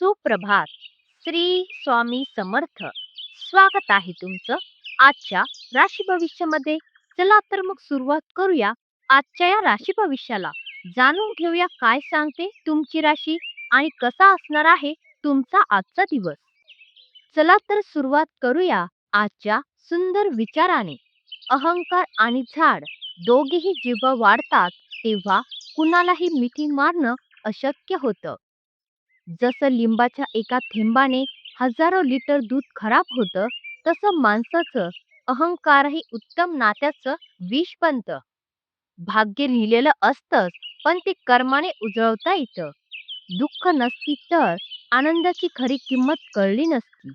सुप्रभात. श्री स्वामी समर्थ. स्वागत आहे तुमचं आजच्या राशी भविष्यामध्ये. चला तर मग सुरुवात करूया आजच्या या राशी भविष्याला. जाणून घेऊया काय सांगते तुमची राशी आणि कसा असणार आहे तुमचा आजचा दिवस. चला तर सुरुवात करूया आजच्या सुंदर विचाराने. अहंकार आणि झाड दोघेही जेव्हा वाढतात तेव्हा कुणालाही मिठी मारणं अशक्य होतं. जसं लिंबाच्या एका थेंबाने हजारो लिटर दूध खराब होतं तसं माणसाचं अहंकारही उत्तम नात्याचं विष बनतं. भाग्य लिहिलेलं असतंच पण ते कर्माने उजळवता येतं. दुःख नसती तर आनंदाची खरी किंमत कळली नसती.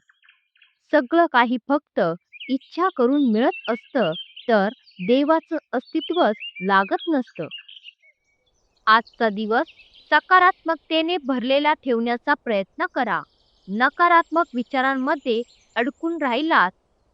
सगळं काही फक्त इच्छा करून मिळत असतं तर देवाचं अस्तित्वच लागत नसतं. आजचा दिवस सकारात्मकतेने भरलेला ठेवण्याचा प्रयत्न करा. नकारात्मक विचारांमध्ये अडकून राहिलात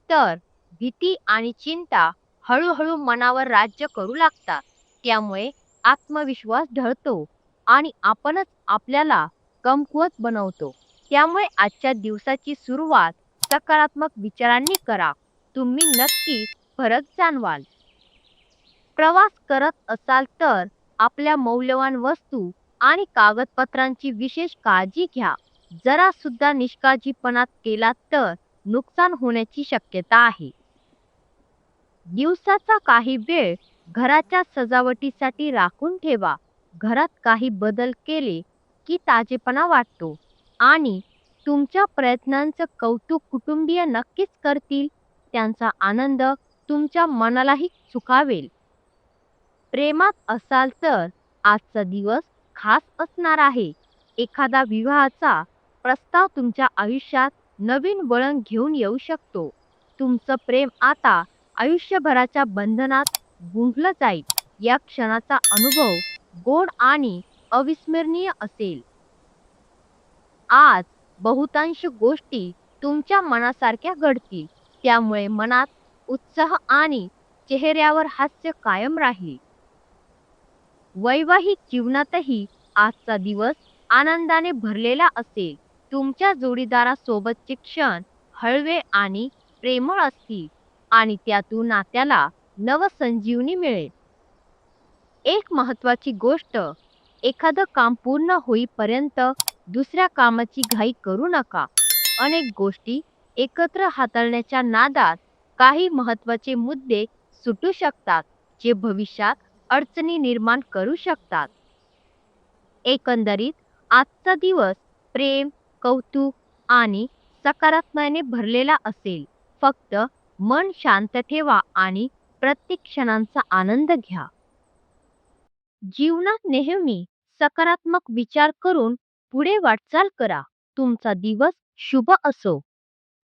तर भीती आणि चिंता हळूहळू मनावर राज्य करू लागतात. त्यामुळे आत्मविश्वास ढळतो आणि आपणच आपल्याला कमकुवत बनवतो. त्यामुळे आजच्या दिवसाची सुरुवात सकारात्मक विचारांनी करा. तुम्ही नक्की फरक जाणवाल. प्रवास करत असाल तर आपल्या मौल्यवान वस्तू आणि कागदपत्रांची विशेष काळजी घ्या. जरा सुद्धा निष्काळजीपणात केला तर नुकसान होण्याची शक्यता आहे. दिवसाचा काही वेळ घराच्या सजावटीसाठी राखून ठेवा. घरात काही बदल केले की ताजेपणा वाटतो. आणि तुमच्या प्रयत्नांचं कौतुक कुटुंबीय नक्कीच करतील. त्यांचा आनंद तुमच्या मनालाही सुखावेल प्रेमात असाल तर आजचा दिवस खास असणार आहे. एखादा विवाहाचा प्रस्ताव तुमच्या आयुष्यात नवीन वळण घेऊन येऊ शकतो. तुमचं प्रेम आता आयुष्यभराच्या बंधनात गुंफलं जाईल. या क्षणाचा अनुभव गोड आणि अविस्मरणीय असेल. आज बहुतांश गोष्टी तुमच्या मनासारख्या घडतील. त्यामुळे मनात उत्साह आणि चेहऱ्यावर हास्य कायम राहील. वैवाहिक जीवनातही आजचा दिवस आनंदाने भरलेला असेल. तुमच्या जोडीदारासोबतचे क्षण हळवे आणि प्रेमळ असतील आणि त्यातून नात्याला नवसंजीवनी मिळेल. एक महत्वाची गोष्ट एखादं काम पूर्ण होईपर्यंत दुसऱ्या कामाची घाई करू नका. अनेक गोष्टी एकत्र हाताळण्याच्या नादात काही महत्त्वाचे मुद्दे सुटू शकतात जे भविष्यात अडचणी निर्माण करू शकतात. एकंदरीत आजचा दिवस प्रेम कौतुक आणि सकारात्मकने भरलेला असेल. फक्त मन शांत ठेवा आणि प्रत्येक क्षणांचा आनंद घ्या. जीवनात नेहमी सकारात्मक विचार करून पुढे वाटचाल करा. तुमचा दिवस शुभ असो.